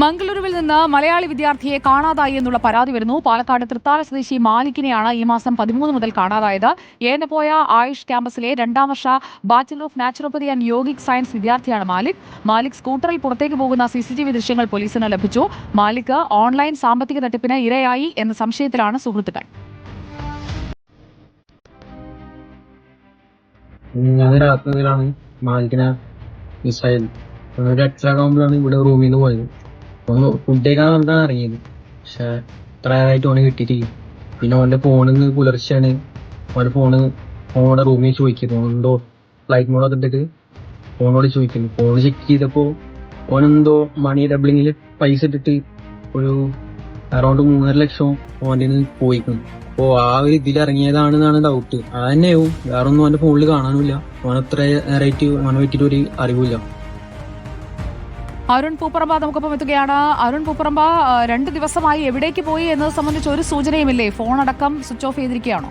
മംഗളൂരുവിൽ നിന്ന് മലയാളി വിദ്യാർത്ഥിയെ കാണാതായി എന്നുള്ള പരാതി വരുന്നു. പാലക്കാട് തൃത്താല സ്വദേശി മാലിക്കിനെയാണ് ഈ മാസം പതിമൂന്ന് മുതൽ കാണാതായത്. ഏനപ്പോയ ആയുഷ് ക്യാമ്പസിലെ രണ്ടാം വർഷ bachelor of naturopathy and yogic science വിദ്യാർത്ഥിയാണ് മാലിക്. മാലിക് സ്കൂട്ടറിൽ പുറത്തേക്ക് പോകുന്ന സി സി ടി വി ദൃശ്യങ്ങൾ പോലീസിന് ലഭിച്ചു. മാലിക് ഓൺലൈൻ സാമ്പത്തിക തട്ടിപ്പിന് ഇരയായി എന്ന സംശയത്തിലാണ് സുഹൃത്തുക്കൾ. ഞാൻ രാത്രിയിലാണ് മാലിക്കിനെ മിസ്സായത് ഒരു എട്ടരാകുമ്പോഴാണ് ഇവിടെ റൂമിൽ നിന്ന് പോയത്. ഒന്ന് ഫുഡ് കഴിക്കാൻ പറഞ്ഞാണ് ഇറങ്ങിയത് പക്ഷെ ഇത്ര നേരമായിട്ട് ഓന് കിട്ടിയിട്ടില്ല. പിന്നെ ഓന്റെ ഫോണിൽ നിന്ന് പുലർച്ചെയാണ്. ഓന്റെ ഫോണ് ഫോണോടെ റൂമിൽ ചോദിക്കുന്നത് ഓനെന്തോ ഫ്ലൈറ്റ് മോഡൊക്കെ ഇട്ടിട്ട് ഫോണോട് ചോദിക്കുന്നു ഫോൺ ചെക്ക് ചെയ്തപ്പോൾ ഓനെന്തോ മണി ഡബ്ലിങ്ങിൽ പൈസ ഇട്ടിട്ട് ഒരു അറൗണ്ട് മൂന്നര ലക്ഷം ഓന്റെ പോയിക്കുന്നു അപ്പോൾ ആ ഒരു ഇതിൽ ഇറങ്ങിയതാണെന്നാണ് ഡൗട്ട് അത് തന്നെയാവും വേറൊന്നും ഓന്റെ ഫോണിൽ കാണാനുമില്ല. ഓൻ അത്ര നേരമായിട്ട് ഓനെ പറ്റിയിട്ട് ഒരു അറിവില്ല അരുൺ പൂപ്പറമ്പ നമുക്കൊപ്പം എത്തുകയാണ്. അരുൺ പൂപ്പറമ്പ രണ്ട് ദിവസമായി എവിടേക്ക് പോയി എന്നത് സംബന്ധിച്ച് ഒരു സൂചനയുമില്ലേ? ഫോൺ അടക്കം സ്വിച്ച് ഓഫ് ചെയ്തിരിക്കുകയാണോ?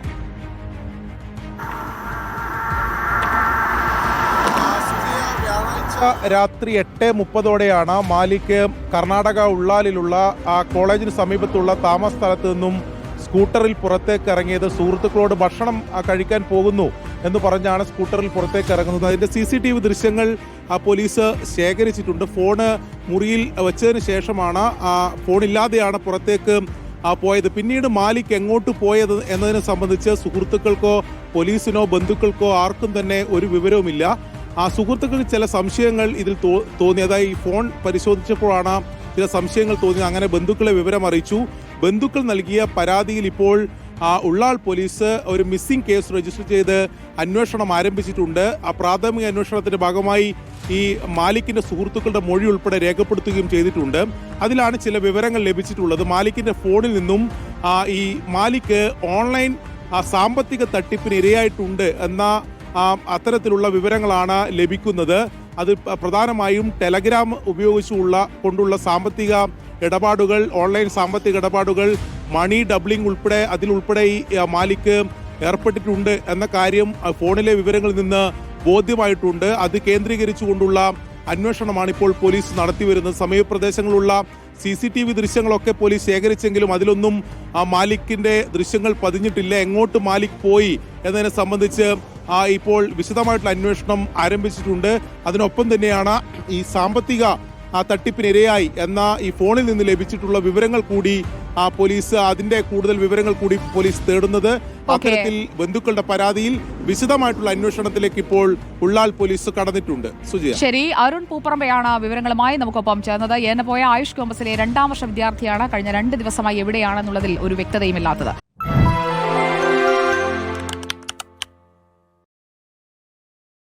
രാത്രി എട്ട് മുപ്പതോടെയാണ് മാലിക് കർണാടക ഉള്ളാലിലുള്ള ആ കോളേജിന് സമീപത്തുള്ള താമസ സ്ഥലത്ത് നിന്നും സ്കൂട്ടറിൽ പുറത്തേക്ക് ഇറങ്ങിയത്. സുഹൃത്തുക്കളോട് ഭക്ഷണം കഴിക്കാൻ പോകുന്നു. എന്ന് പറഞ്ഞാണ് സ്കൂട്ടറിൽ പുറത്തേക്ക് ഇറങ്ങുന്നത്. അതിന്റെ സി സി ടി വി ദൃശ്യങ്ങൾ ആ, പോലീസ് ശേഖരിച്ചിട്ടുണ്ട്. ഫോണ് മുറിയിൽ വെച്ചതിന് ശേഷമാണ് ആ, ഫോണില്ലാതെയാണ് പുറത്തേക്ക് പോയത്. പിന്നീട് മാലിക് എങ്ങോട്ട് പോയത് എന്നതിനെ സംബന്ധിച്ച് സുഹൃത്തുക്കൾക്കോ പോലീസിനോ ബന്ധുക്കൾക്കോ ആർക്കും തന്നെ ഒരു വിവരവുമില്ല. ആ സുഹൃത്തുക്കൾക്ക് ചില സംശയങ്ങൾ ഇതിൽ തോ- തോന്നി. അതായത് ഈ ഫോൺ പരിശോധിച്ചപ്പോഴാണ് ചില സംശയങ്ങൾ തോന്നി അങ്ങനെ ബന്ധുക്കളെ വിവരം അറിയിച്ചു ബന്ധുക്കൾ നൽകിയ പരാതിയിൽ ഇപ്പോൾ ഉള്ളാൾ പോലീസ് ഒരു മിസ്സിംഗ് കേസ് രജിസ്റ്റർ ചെയ്ത് അന്വേഷണം ആരംഭിച്ചിട്ടുണ്ട്. ആ പ്രാഥമിക അന്വേഷണത്തിന്റെ ഭാഗമായി ഈ മാലിക്കിന്റെ സുഹൃത്തുക്കളുടെ മൊഴി ഉൾപ്പെടെ രേഖപ്പെടുത്തുകയും ചെയ്തിട്ടുണ്ട്. അതിലാണ് ചില വിവരങ്ങൾ ലഭിച്ചിട്ടുള്ളത്. മാലിക്കിന്റെ ഫോണിൽ നിന്നും ഈ മാലിക്ക് ഓൺലൈൻ ആ, സാമ്പത്തിക തട്ടിപ്പിന് ഇരയായിട്ടുണ്ട് എന്ന ആ, അത്തരത്തിലുള്ള വിവരങ്ങളാണ് ലഭിക്കുന്നത്. അത് പ്രധാനമായും ടെലഗ്രാം ഉപയോഗിച്ചുള്ള കൊണ്ടുള്ള സാമ്പത്തിക ഇടപാടുകൾ ഓൺലൈൻ സാമ്പത്തിക ഇടപാടുകൾ മണി ഡബ്ലിംഗ് ഉൾപ്പെടെ അതിലുൾപ്പെടെ ഈ മാലിക് ഏർപ്പെട്ടിട്ടുണ്ട് എന്ന കാര്യം ഫോണിലെ വിവരങ്ങളിൽ നിന്ന് ബോധ്യമായിട്ടുണ്ട്. അത് കേന്ദ്രീകരിച്ചുകൊണ്ടുള്ള അന്വേഷണമാണ് ഇപ്പോൾ പോലീസ് നടത്തിവരുന്നത് സമീപപ്രദേശങ്ങളുള്ള സി സി ടി വി ദൃശ്യങ്ങളൊക്കെ പോലീസ് ശേഖരിച്ചെങ്കിലും അതിലൊന്നും ആ മാലിക്കിന്റെ ദൃശ്യങ്ങൾ പതിഞ്ഞിട്ടില്ല. എങ്ങോട്ട് മാലിക് പോയി എന്നതിനെ സംബന്ധിച്ച് ആ ഇപ്പോൾ വിശദമായിട്ടുള്ള അന്വേഷണം ആരംഭിച്ചിട്ടുണ്ട്. അതിനൊപ്പം തന്നെയാണ് ഈ സാമ്പത്തിക ആ തട്ടിപ്പിനിരയായി എന്ന ഈ ഫോണിൽ നിന്ന് ലഭിച്ചിട്ടുള്ള വിവരങ്ങൾ കൂടി ആ പോലീസ് അതിന്റെ കൂടുതൽ വിവരങ്ങൾ കൂടി പോലീസ് തേടുന്നത്. അത്തരത്തിൽ ബന്ധുക്കളുടെ പരാതിയിൽ വിശദമായിട്ടുള്ള അന്വേഷണത്തിലേക്ക് ഇപ്പോൾ ഉള്ളാൽ പോലീസ് കടന്നിട്ടുണ്ട്. സുജിയ. ശരി അരുൺ പൂപ്പറമ്പയാണ് വിവരങ്ങളുമായി നമുക്കൊപ്പം ചേർന്നത്. എന്നെ പോയ ആയുഷ് ക്യാമ്പസിലെ രണ്ടാം വർഷ വിദ്യാർത്ഥിയാണ് കഴിഞ്ഞ രണ്ട് ദിവസമായി എവിടെയാണെന്നുള്ളതിൽ ഒരു വ്യക്തതയുമില്ലാത്തത്.